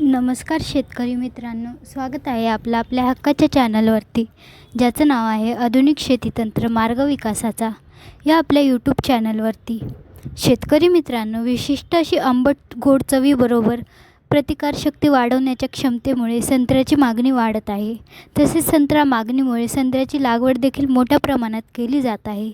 नमस्कार शेतकरी मित्रांनो स्वागत आहे आपलं आपल्या हक्काच्या चॅनलवरती ज्याचं नाव आहे आधुनिक शेतीतंत्र मार्ग विकासाचा. या आपल्या यूट्यूब चॅनलवरती शेतकरी मित्रांनो विशिष्ट अशी आंबट गोड चवीबरोबर प्रतिकारशक्ती वाढवण्याच्या क्षमतेमुळे संत्र्याची मागणी वाढत आहे. तसेच संत्रा मागणीमुळे संत्र्याची लागवड देखील मोठ्या प्रमाणात केली जात आहे.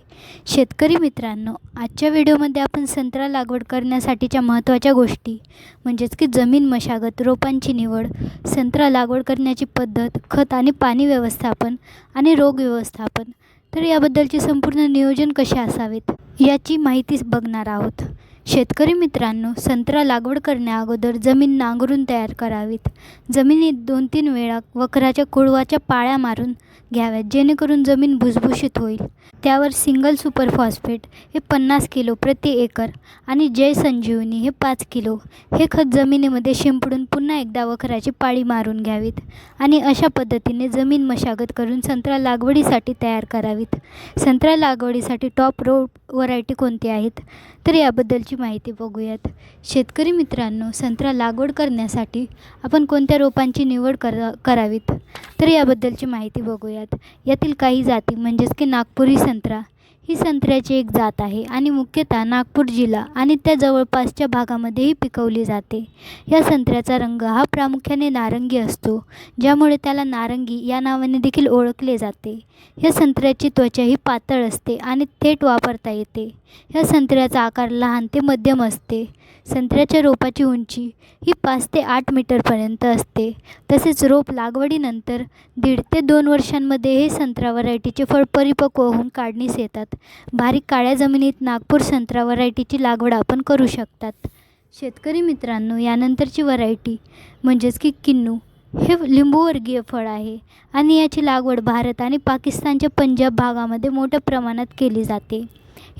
शेतकरी मित्रांनो आजच्या व्हिडिओमध्ये आपण संत्रा लागवड करण्यासाठीच्या महत्त्वाच्या गोष्टी म्हणजेच की जमीन मशागत रोपांची निवड संत्रा लागवड करण्याची पद्धत खत आणि पाणी व्यवस्थापन आणि रोग व्यवस्थापन तर याबद्दलचे संपूर्ण नियोजन कसे असावेत याची माहिती बघणार आहोत. शेतकरी मित्रांनो संत्रा लागवड करण्याअगोदर जमीन नांगरून तयार करावीत. जमिनीत दोन तीन वेळा वखराच्या कुळवाच्या पाळ्या मारून घ्याव्यात जेणेकरून जमीन भुसभुशीत होईल. त्यावर सिंगल सुपर फॉस्फेट हे पन्नास किलो प्रति एकर आणि जय संजीवनी हे पाच किलो हे खत जमिनीमध्ये शिंपडून पुन्हा एकदा वखराची पाळी मारून घ्यावीत आणि अशा पद्धतीने जमीन मशागत करून संत्रा लागवडीसाठी तयार करावीत. संत्रा लागवडीसाठी टॉप रोड व्हरायटी कोणती आहेत? तर याबद्दलची माहिती बघूयात. शेतकरी मित्रांनो संत्रा लागवड करण्यासाठी आपण कोणत्या रोपांची निवड करा करावीत? तर याबद्दलची माहिती बघूया पाहूयात यातील काही जाती म्हणजेच की नागपुरी संत्रा ही संत्र्याची एक जात आहे आणि मुख्यतः नागपूर जिल्हा आणि त्या जवळपासच्या भागामध्येही पिकवली जाते. या संत्र्याचा रंग हा प्रामुख्याने नारंगी असतो ज्यामुळे त्याला नारंगी या नावाने देखील ओळखले जाते. या संत्र्याची त्वचा ही पातळ असते आणि थेट वापरता येते. या संत्र्याचा आकार लहान ते मध्यम असते. संत्र्याच्या रोपाची उंची ही पाच ते आठ मीटरपर्यंत असते. तसेच रोप लागवडीनंतर दीड ते दोन वर्षांमध्ये हे संत्रा व्हरायटीचे फळ परिपक्व होऊन काढणीस येतात. बारीक काळ्या जमिनीत नागपूर संत्रा व्हरायटीची लागवड आपण करू शकतात. शेतकरी मित्रांनो यानंतरची व्हरायटी म्हणजेच की किन्नू हे लिंबूवर्गीय फळ आहे आणि याची लागवड भारत आणि पाकिस्तानच्या पंजाब भागामध्ये मोठ्या प्रमाणात केली जाते.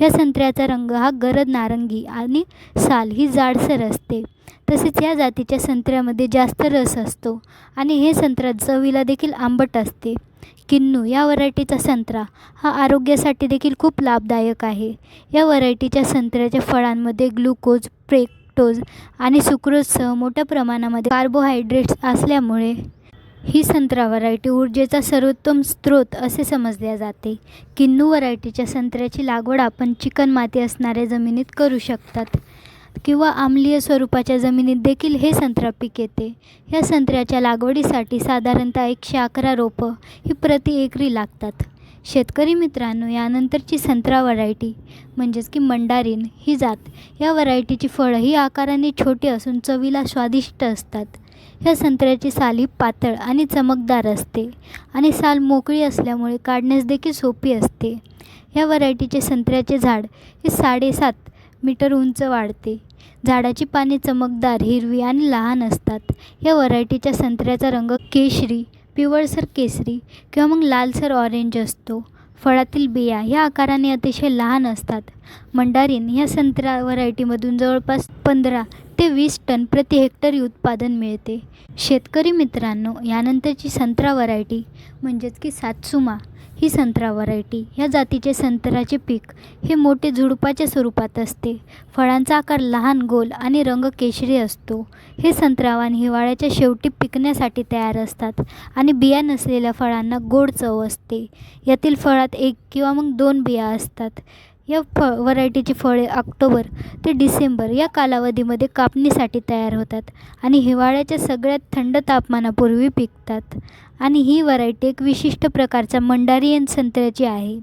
या संत्र्याचा रंग हा गरद नारंगी आणि साल ही जाडसर असते. तसेच या जातीच्या संत्र्यामध्ये जास्त रस असतो आणि हे संत्रा चवीला देखील आंबट असते. किन्नू या व्हरायटीचा संत्रा हा आरोग्यासाठी देखील खूप लाभदायक आहे. या व्हरायटीच्या संत्र्याच्या फळांमध्ये ग्लुकोज फ्रेक्टोज आणि सुक्रोजसह मोठ्या प्रमाणामध्ये कार्बोहायड्रेट्स असल्यामुळे ही संत्रा व्हरायटी ऊर्जेचा सर्वोत्तम स्रोत असे समजले जाते. किन्नू व्हरायटीच्या संत्र्याची लागवड आपण चिकणमाती असणाऱ्या जमिनीत करू शकतात. किंवा आम्लीय स्वरूपाच्या जमिनीत देखील हे संत्रा पीक येते. ह्या संत्र्याच्या लागवडीसाठी साधारणतः एकशे अकरा रोपं ही प्रति एकरी लागतात. शेतकरी मित्रांनो यानंतरची संत्रा व्हरायटी म्हणजेच की मंडारीन ही जात या व्हरायटीची फळं ही आकाराने छोटी असून चवीला स्वादिष्ट असतात. ह्या संत्र्याची साल ही पातळ आणि चमकदार असते आणि साल मोकळी असल्यामुळे काढण्यास देखील सोपी असते. ह्या व्हरायटीचे संत्र्याचे झाड हे साडेसात मीटर उंच वाढते. झाडाची पाने चमकदार हिरवी आणि लहान असतात. या व्हरायटीच्या संत्र्याचा रंग केशरी पिवळसर केसरी किंवा मग लालसर ऑरेंज असतो. फळातील बिया ह्या आकाराने अतिशय लहान असतात. मंडारीन ह्या संत्रा व्हरायटीमधून जवळपास पंधरा ते वीस टन प्रति हेक्टरी उत्पादन मिळते. शेतकरी मित्रांनो यानंतरची संत्रा व्हरायटी म्हणजेच की सातसुमा ही संत्रा व्हरायटी. ह्या जातीचे संत्र्याचे पीक हे मोठे झुडपाच्या स्वरूपात असते. फळांचा आकार लहान गोल आणि रंग केशरी असतो. हे संत्रावान हिवाळ्याच्या शेवटी पिकण्यासाठी तयार असतात आणि बिया नसलेल्या फळांना गोड चव असते. यातील फळात एक किंवा मग दोन बिया असतात. या फ व्हरायटीची फळे ऑक्टोबर ते डिसेंबर या कालावधीमध्ये कापणीसाठी तयार होतात आणि हिवाळ्याच्या सगळ्यात थंड तापमानापूर्वी पिकतात. आणि ही व्हरायटी एक विशिष्ट प्रकारचा मंडारियन संत्र्याची आहे.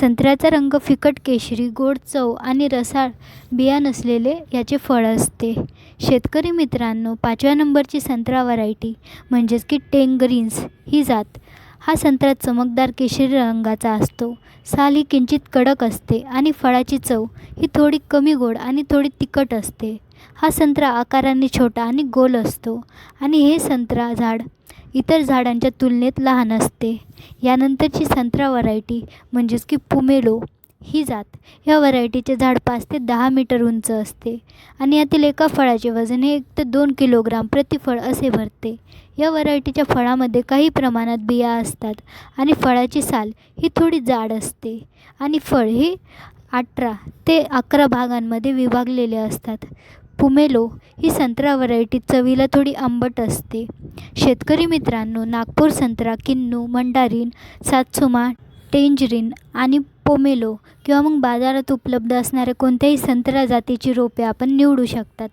संत्र्याचा रंग फिकट केशरी गोड चव आणि रसाळ बिया नसलेले याचे फळ असते. शेतकरी मित्रांनो पाचव्या नंबरची संत्रा व्हरायटी म्हणजेच की टेंगरीन्स ही जात हा संत्रा चमकदार केशरी रंगाचा असतो. साल ही किंचित कडक असते आणि फळाची चव ही थोडी कमी गोड आणि थोडी तिखट असते. हा संत्रा आकाराने छोटा आणि गोल असतो आणि हे संत्रा झाड इतर झाडांच्या तुलनेत लहान असते. यानंतरची संत्रा व्हरायटी म्हणजेच की पुमेलो ही जात. या व्हरायटीचे झाड पाच ते दहा मीटर उंच असते आणि यातील एका फळाचे वजन हे एक ते दोन किलोग्राम प्रतिफळ असे भरते. या व्हरायटीच्या फळामध्ये काही प्रमाणात बिया असतात आणि फळाची साल ही थोडी जाड असते आणि फळ हे अठरा ते अकरा भागांमध्ये विभागलेले असतात. पुमेलो ही संत्रा व्हरायटी चवीला थोडी आंबट असते. शेतकरी मित्रांनो नागपूर संत्रा किन्नू मंडारीन सातसुमा टेंजरीन आणि पोमेलो किंवा मग बाजारात उपलब्ध असणाऱ्या कोणत्याही संत्रा जातीची रोपे आपण निवडू शकतात.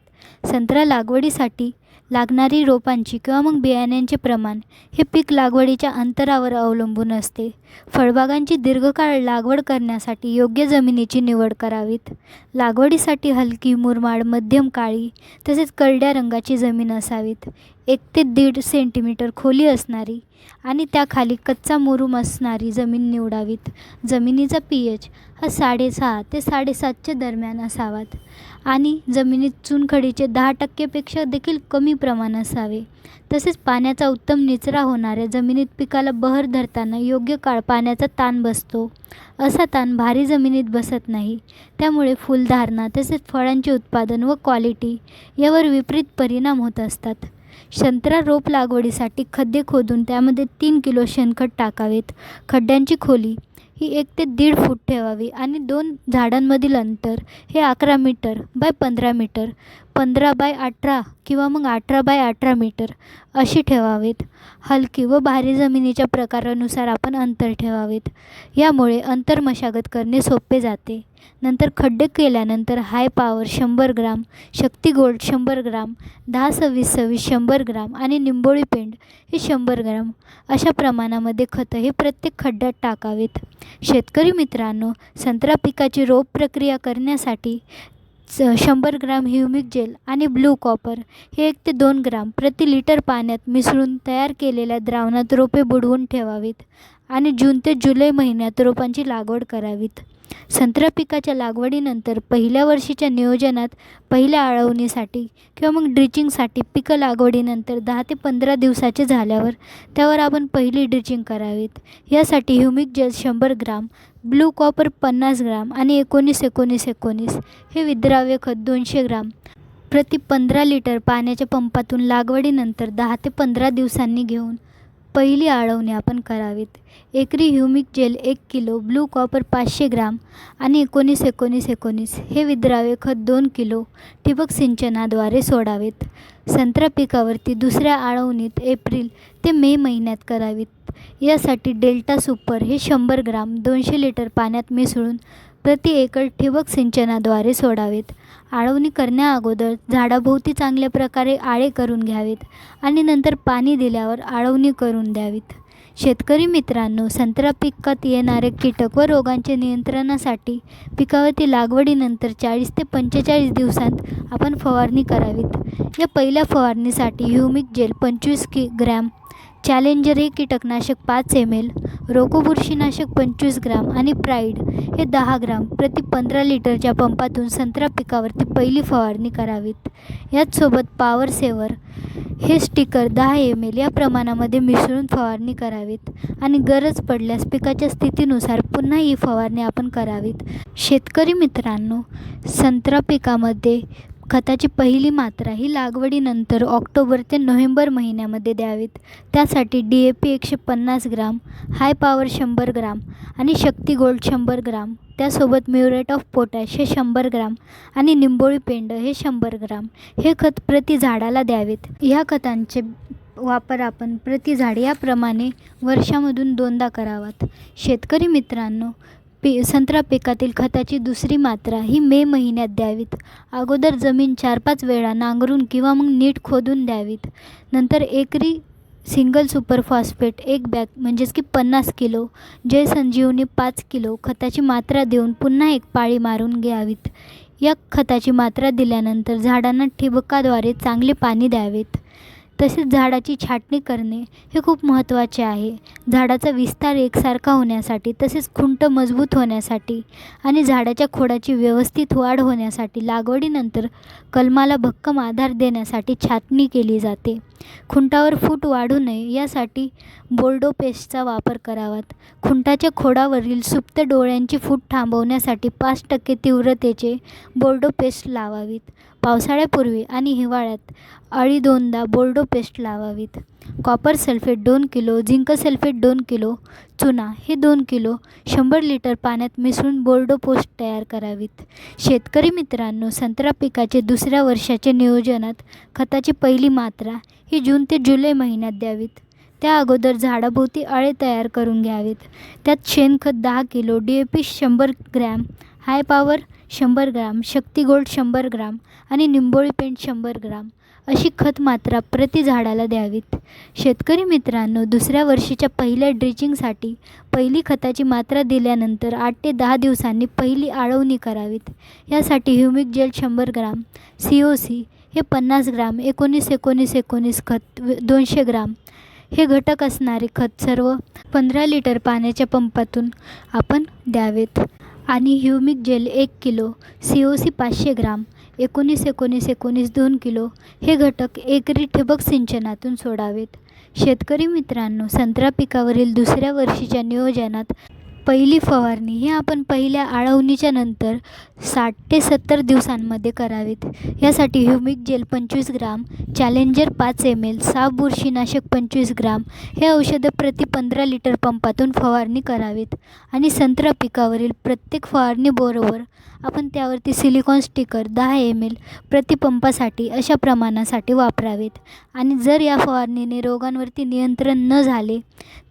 संत्रा लागवडीसाठी लागणारी रोपांची किंवा मग बियाण्यांचे प्रमाण हे पीक लागवडीच्या अंतरावर अवलंबून असते. फळबागांची दीर्घकाळ लागवड करण्यासाठी योग्य जमिनीची निवड करावीत. लागवडीसाठी हलकी मुरमाड मध्यम काळी तसेच करड्या रंगाची जमीन असावीत. एक ते दीड सेंटीमीटर खोली असणारी आणि त्याखाली कच्चा मुरूम असणारी जमीन निवडावीत. जमिनीचा पी एच हा साडेसहा ते साडेसातच्या दरम्यान असावात. आणि जमिनीत चुनखडीचे दहा टक्केपेक्षा देखील कमी प्रमाण असावे. तसेच पाण्याचा उत्तम निचरा होणाऱ्या जमिनीत पिकाला बहर धरताना योग्य काळ पाण्याचा ताण बसतो. असा ताण भारी जमिनीत बसत नाही. त्यामुळे फुलधारणा तसेच फळांचे उत्पादन व क्वालिटी यावर विपरीत परिणाम होत असतात. संत्रा रोप लागवडीसाठी खड्डे खोदून त्यामध्ये तीन किलो शेणखत टाकावेत. खड्ड्यांची खोली ही एक ते दीड फूट ठेवावी आणि दोन झाडांमधील अंतर हे अकरा मीटर बाय पंधरा मीटर. पंधरा बाय अठरा किंवा मग अठरा बाय अठरा मीटर अशी ठेवावेत. हलकी व भारी जमिनीच्या प्रकारानुसार आपण अंतर ठेवावेत. यामुळे अंतर मशागत करणे सोपे जाते. नंतर खड्डे केल्यानंतर हाय पॉवर शंभर ग्राम शक्ती गोल्ड शंभर ग्राम दहा सव्वीस सव्वीस शंभर ग्राम आणि निंबोळी पेंड हे शंभर ग्राम. अशा प्रमाणामध्ये खतं हे प्रत्येक खड्ड्यात टाकावेत. शेतकरी मित्रांनो संत्रा पिकाची रोप प्रक्रिया करण्यासाठी स शंभर ग्राम ह्युमिक जेल आणि ब्लू कॉपर हे एक ते दोन ग्राम प्रति लिटर पाण्यात मिसळून तयार केलेल्या द्रावणात रोपे बुडवून ठेवावीत आणि जून ते जुलै महिन्यात रोपांची लागवड करावीत. संत्रा पिकाच्या लागवडीनंतर पहिल्या वर्षीच्या नियोजनात पहिल्या आळवणीसाठी किंवा मग ड्रिचिंगसाठी पिकं लागवडीनंतर दहा ते पंधरा दिवसाचे झाल्यावर त्यावर आपण पहिली ड्रिचिंग करावीत. यासाठी ह्युमिक जेल शंभर ग्राम ब्लू कॉपर पन्नास ग्राम आणि एकोणीस एकोणीस एकोणीस हे विद्राव्य खत दोनशे ग्राम. प्रति पंधरा लिटर पाण्याच्या पंपातून लागवडीनंतर दहा ते पंधरा दिवसांनी घेऊन पहिली आळवणी आपण करावीत. एकरी ह्युमिक जेल एक किलो ब्लू कॉपर पाचशे ग्राम आणि एकोणीस एकोणीस एकोणीस हे विद्राव्य खत दोन किलो ठिबक सिंचनाद्वारे सोडावेत. संत्रा पिकावरती दुसऱ्या आळवणीत एप्रिल ते मे महिन्यात करावीत. यासाठी डेल्टा सुपर हे शंभर ग्राम दोनशे लिटर पाण्यात मिसळून प्रति एकर ठिबक सिंचनाद्वारे सोडावेत. आळवणी करण्याअगोदर झाडाभोवती चांगल्या प्रकारे आळे करून घ्यावेत आणि नंतर पाणी दिल्यावर आळवणी करून द्यावीत. शेतकरी मित्रांनो संत्रा पिकात येणारे कीटक व रोगांच्या नियंत्रणासाठी पिकावरती लागवडीनंतर चाळीस ते पंचेचाळीस दिवसांत आपण फवारणी करावीत. या पहिल्या फवारणीसाठी ह्युमिक जेल पंचवीस कि ग्रॅम चॅलेंजर हे कीटकनाशक पाच एम एल रोको बुरशीनाशक पंचवीस ग्राम आणि प्राईड हे दहा ग्राम प्रति पंधरा लिटरच्या पंपातून संत्रा पिकावरती पहिली फवारणी करावीत. याचसोबत पॉवर सेवर हे स्टिकर दहा एम एल या प्रमाणामध्ये मिसळून फवारणी करावीत आणि गरज पडल्यास पिकाच्या स्थितीनुसार पुन्हा ही फवारणी आपण करावीत. शेतकरी मित्रांनो संत्रा पिकामध्ये खताची पहिली मात्रा ही लागवडीनंतर ऑक्टोबर ते नोव्हेंबर महिन्यामध्ये द्यावीत. त्यासाठी डी ए पी एकशे पन्नास ग्राम हाय पॉवर शंभर ग्राम आणि शक्ती गोल्ड शंभर ग्राम त्यासोबत म्युरेट ऑफ पोटॅश हे शंभर ग्राम आणि निंबोळी पेंड हे शंभर ग्राम हे खत प्रति झाडाला द्यावेत. ह्या खतांचे वापर आपण प्रति झाड याप्रमाणे वर्षामधून दोनदा करावात. शेतकरी मित्रांनो पी संत्रा पिकातील खताची दुसरी मात्रा ही मे महिन्यात द्यावीत. अगोदर जमीन चार पाच वेळा नांगरून किंवा मग नीट खोदून द्यावीत. नंतर एकरी सिंगल सुपर फॉस्फेट एक बॅग म्हणजेच की पन्नास किलो जय संजीवनी पाच किलो खताची मात्रा देऊन पुन्हा एक पाळी मारून घ्यावीत. या खताची मात्रा दिल्यानंतर झाडांना ठिबकाद्वारे चांगले पाणी द्यावेत. तसेच झाडाची छाटणी करणे हे खूप महत्त्वाचे आहे. झाडाचा विस्तार एकसारखा होण्यासाठी तसेच खुंट मजबूत होण्यासाठी आणि झाडाच्या खोडाची व्यवस्थित वाढ होण्यासाठी लागवडीनंतर कलमाला भक्कम आधार देण्यासाठी छाटणी केली जाते. खुंटावर फूट वाढू नये यासाठी बोर्डो पेस्टचा वापर करावात. खुंटाच्या खोडावरील सुप्त डोळ्यांची फूट थांबवण्यासाठी पाच टक्के तीव्रतेचे बोर्डो पेस्ट लावावीत. पावसाळ्यापूर्वी आणि हिवाळ्यात अळी दोनदा बोर्डो पेस्ट लावावीत. कॉपर सल्फेट दोन किलो झिंक सल्फेट दोन किलो चुना हे दोन किलो शंभर लिटर पाण्यात मिसळून बोर्डो पोस्ट तयार करावीत. शेतकरी मित्रांनो संत्रा पिकाचे दुसऱ्या वर्षाचे नियोजनात खताची पहिली मात्रा ही जून ते जुलै महिन्यात द्यावीत. त्या अगोदर झाडाभोवती अळे तयार करून घ्यावेत. त्यात शेणखत दहा किलो डी ए पी शंभर ग्रॅम हाय पॉवर शंभर ग्राम शक्ती गोल्ड शंभर ग्राम आणि निंबोळी पेंट शंभर ग्राम अशी खत मात्रा प्रति झाडाला द्यावीत. शेतकरी मित्रांनो दुसऱ्या वर्षीच्या पहिल्या ड्रिचिंगसाठी पहिली खताची मात्रा दिल्यानंतर आठ ते दहा दिवसांनी पहिली आळवणी करावीत. यासाठी ह्युमिक जेल शंभर ग्राम सी ओ सी हे पन्नास ग्राम एकोणीस एकोणीस एकोणीस खत दोनशे ग्राम हे घटक असणारे खत सर्व पंधरा लिटर पाण्याच्या पंपातून आपण द्यावेत. आणि ह्युमिक जेल एक किलो सी ओ सी पाचशे ग्राम एकोणीस एकोणीस एकोणीस दोन किलो हे घटक एकरी ठिबक सिंचनातून सोडावेत. शेतकरी मित्रांनो संत्रा पिकावरील दुसऱ्या वर्षीच्या नियोजनात पहिली फवारणी ही आपण पहिल्या आळवणीच्या नंतर साठ ते सत्तर दिवसांमध्ये करावीत. यासाठी ह्युमिक जेल पंचवीस ग्राम चॅलेंजर पाच एम एल साप बुरशीनाशक पंचवीस ग्राम हे औषधं प्रति पंधरा लिटर पंपातून फवारणी करावीत. आणि संत्रा पिकावरील प्रत्येक फवारणीबरोबर आपण त्यावरती सिलिकॉन स्टिकर दहा एम एल प्रतिपंपासाठी अशा प्रमाणासाठी वापरावेत. आणि जर या फवारणीने रोगांवरती नियंत्रण न झाले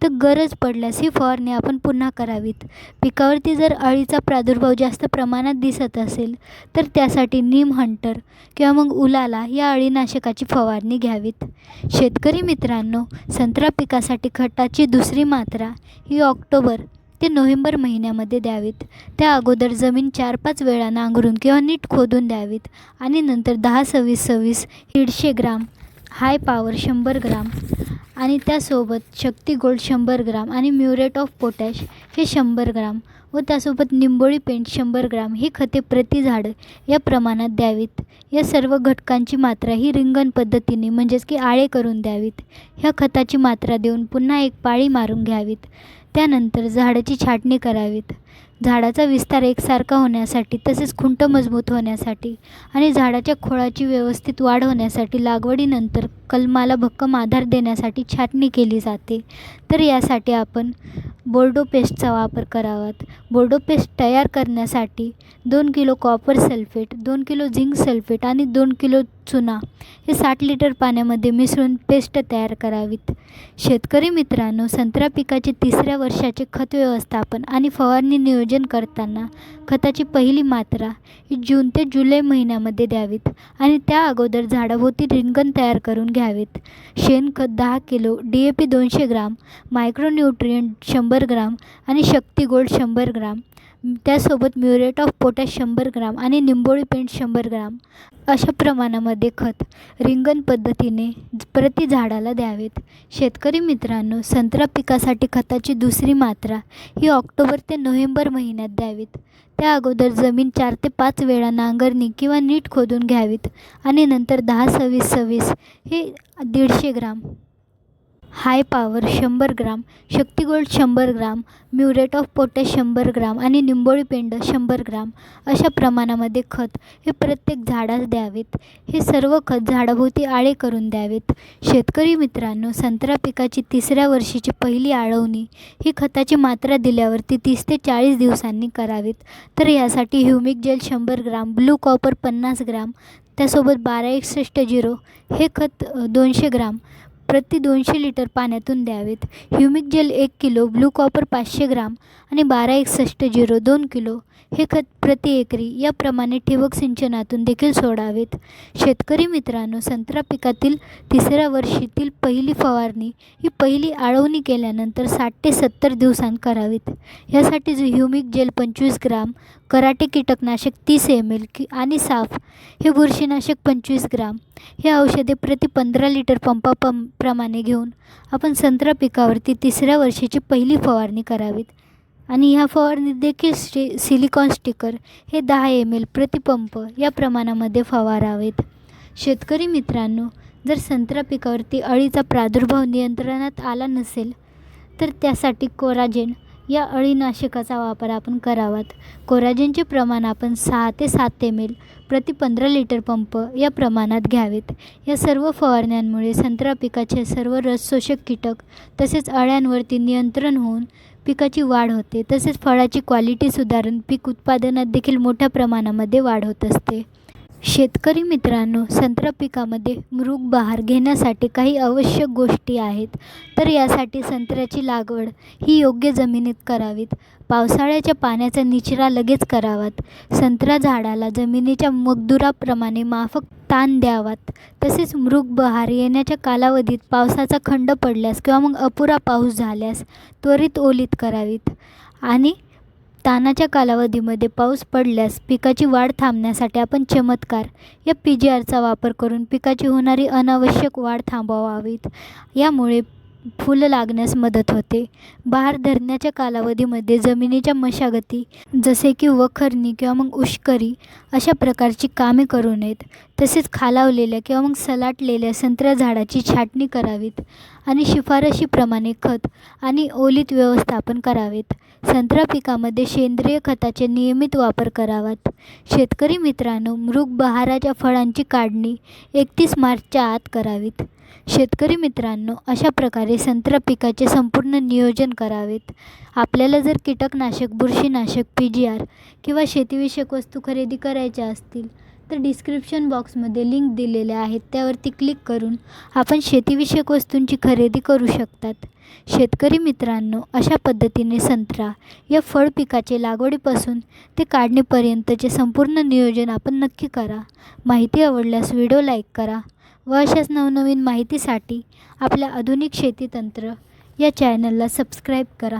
तर गरज पडल्यास ही फवारणी आपण पुन्हा करावीत. पिकावरती जर अळीचा प्रादुर्भाव जास्त प्रमाणात दिसत असेल तर त्यासाठी नीम हंटर किंवा मग उलाला या अळीनाशकाची फवारणी घ्यावीत. शेतकरी मित्रांनो संत्रा पिकासाठी खताची दुसरी मात्रा ही ऑक्टोबर ते नोव्हेंबर महिन्यामध्ये द्यावीत. त्या अगोदर जमीन चार पाच वेळा नांगरून किंवा नीट खोदून द्यावीत आणि नंतर दहा सव्वीस सव्वीस दीडशे ग्राम हाय पॉवर शंभर ग्राम. आणि त्यासोबत शक्ती गोल्ड शंभर ग्राम आणि म्युरेट ऑफ पोटॅश हे शंभर ग्राम व त्यासोबत निंबोळी पेंट शंभर ग्राम ही खते प्रति झाड या प्रमाणात द्यावीत. या सर्व घटकांची मात्रा ही रिंगण पद्धतीने म्हणजेच की आळे करून द्यावीत. ह्या खताची मात्रा देऊन पुन्हा एक पाळी मारून घ्यावीत. त्यानंतर झाडाची छाटणी करावीत. झाडाचा विस्तार एकसारखा होण्यासाठी तसेच खुंट मजबूत होण्यासाठी आणि झाडाच्या खोळाची व्यवस्थित वाढ होण्यासाठी लागवडीनंतर कलमाला भक्कम आधार देण्यासाठी छाटणी केली जाते. तर यासाठी आपण बोर्डो पेस्टचा वापर करावात. बोर्डो पेस्ट तयार करण्यासाठी दोन किलो कॉपर सल्फेट दोन किलो झिंक सल्फेट आणि दोन किलो चुना हे साठ लिटर पाण्यामध्ये मिसळून पेस्ट तयार करावीत. शेतकरी मित्रांनो संत्रा पिकाचे तिसऱ्या वर्षाचे खत व्यवस्थापन आणि फवारणी नियोजन करताना खताची पहिली मात्रा ही जून ते जुलै महिन्यामध्ये द्यावीत आणि त्या अगोदर झाडाभोवती रिंगण तयार करून घ्या घ्यावेत. शेणखत दहा किलो डी ए पी दोनशे ग्राम मायक्रोन्यूट्रियंट शंभर ग्राम आणि शक्ती गोल्ड शंभर ग्राम. त्यासोबत म्युरेट ऑफ पोटॅश शंभर ग्राम आणि निंबोळी पेंट शंभर ग्राम अशा प्रमाणामध्ये खत रिंगण पद्धतीने प्रति झाडाला द्यावेत. शेतकरी मित्रांनो संत्रा पिकासाठी खताची दुसरी मात्रा ही ऑक्टोबर ते नोव्हेंबर महिन्यात द्यावीत. त्या अगोदर जमीन चार ते पाच वेळा नांगरणी किंवा नीट खोदून घ्यावीत आणि नंतर दहा सव्वीस सव्वीस हे दीडशे ग्राम हाय पॉवर शंभर ग्राम शक्ती गोल्ड शंभर ग्राम म्युरेट ऑफ पोटॅश शंभर ग्राम आणि निंबोळी पेंड शंभर ग्राम. अशा प्रमाणामध्ये खत हे प्रत्येक झाडास द्यावेत. हे सर्व खत झाडाभोवती आळे करून द्यावेत. शेतकरी मित्रांनो संत्रा पिकाची तिसऱ्या वर्षीची पहिली आळवणी ही खताची मात्रा दिल्यावरती तीस ते चाळीस दिवसांनी करावीत. तर यासाठी ह्युमिक जेल शंभर ग्राम ब्लू कॉपर पन्नास ग्राम त्यासोबत बारा एकसष्ट झिरो हे खत दोनशे ग्राम प्रति दोनशे लिटर पाण्यातून द्यावेत. ह्युमिक जेल एक किलो ब्लू कॉपर पाचशे ग्राम आणि बारा एकसष्ट झिरो दोन किलो हे खत प्रति एकरी याप्रमाणे ठिबक सिंचनातून देखील सोडावेत. शेतकरी मित्रांनो संत्रा पिकातील तिसऱ्या वर्षीतील पहिली फवारणी ही पहिली आळवणी केल्यानंतर साठ ते सत्तर दिवसांत करावीत. यासाठी जे ह्युमिक जेल पंचवीस ग्राम कराटे कीटकनाशक तीस एम एल की आणि साफ. हे बुरशीनाशक पंचवीस ग्राम. हे औषधे प्रति पंधरा लिटर पंपा पं प्रमाणे घेऊन आपण संत्रा पिकावरती तिसऱ्या वर्षीची पहिली फवारणी करावीत. आणि ह्या फवारणीत देखील स्टे सिलिकॉन स्टिकर हे दहा एम एल प्रतिपंप या प्रमाणामध्ये फवारावेत. शेतकरी मित्रांनो जर संत्रा पिकावरती अळीचा प्रादुर्भाव नियंत्रणात आला नसेल तर त्यासाठी कोराजेन या अळीनाशकाचा वापर आपण करावात. कोराजेनचे प्रमाण आपण सहा ते सात एम एल प्रति पंधरा लिटर पंप या प्रमाणात घ्यावेत. या सर्व फवारण्यांमुळे संत्रा पिकाचे सर्व रसशोषक कीटक तसेच अळ्यांवरती नियंत्रण होऊन पिकाची वाढ होते. तसेच फळाची क्वालिटी सुधारून पीक उत्पादनात देखील मोठ्या प्रमाणामध्ये वाढ होत असते. शेतकरी मित्रांनो संत्रा पिकामध्ये मृग बहार घेण्यासाठी काही आवश्यक गोष्टी आहेत. तर यासाठी संत्र्याची लागवड ही योग्य जमिनीत करावीत. पावसाळ्याच्या पाण्याचा निचरा लगेच करावात. संत्रा झाडाला जमिनीच्या मगदुराप्रमाणे माफक ताण द्यावात. तसेच मृग बहार येण्याच्या कालावधीत पावसाचा खंड पडल्यास किंवा मग अपुरा पाऊस झाल्यास त्वरित ओलीत करावीत. आणि तानाच्या कालावधीमध्ये पाऊस पडल्यास पिकाची वाढ थांबण्यासाठी आपण चमत्कार या पी जी आरचा वापर करून पिकाची होणारी अनावश्यक वाढ थांबवावीत. यामुळे फुलं लागण्यास मदत होते. बहार धरण्याच्या कालावधीमध्ये जमिनीच्या मशागती जसे की वखरणी किंवा मग उष्करी अशा प्रकारची कामे करू नयेत. तसेच खालावलेल्या किंवा मग सलाटलेल्या संत्र्या झाडाची छाटणी करावीत आणि शिफारशीप्रमाणे खत आणि ओलीत व्यवस्थापन करावेत. संत्रा पिकामध्ये सेंद्रिय खताचे नियमित वापर करावात. शेतकरी मित्रांनो मृग बहाराच्या फळांची काढणी एकतीस मार्चच्या आत करावीत. शेतकरी मित्रांनो अशा प्रकारे संत्रा पिकाचे संपूर्ण नियोजन करावेत. आपल्याला जर कीटकनाशक बुरशीनाशक पी जी आर किंवा शेतीविषयक वस्तू खरेदी करायच्या असतील तर डिस्क्रिप्शन बॉक्समध्ये लिंक दिलेल्या आहेत त्यावरती क्लिक करून आपण शेतीविषयक वस्तूंची खरेदी करू शकतात. शेतकरी मित्रांनो अशा पद्धतीने संत्रा या फळ पिकाचे लागवडीपासून ते काढणीपर्यंतचे संपूर्ण नियोजन आपण नक्की करा. माहिती आवडल्यास व्हिडिओ लाईक करा. व अशाच नवनवीन माहितीसाठी आपल्या आधुनिक शेती तंत्र या चॅनलला सबस्क्राईब करा.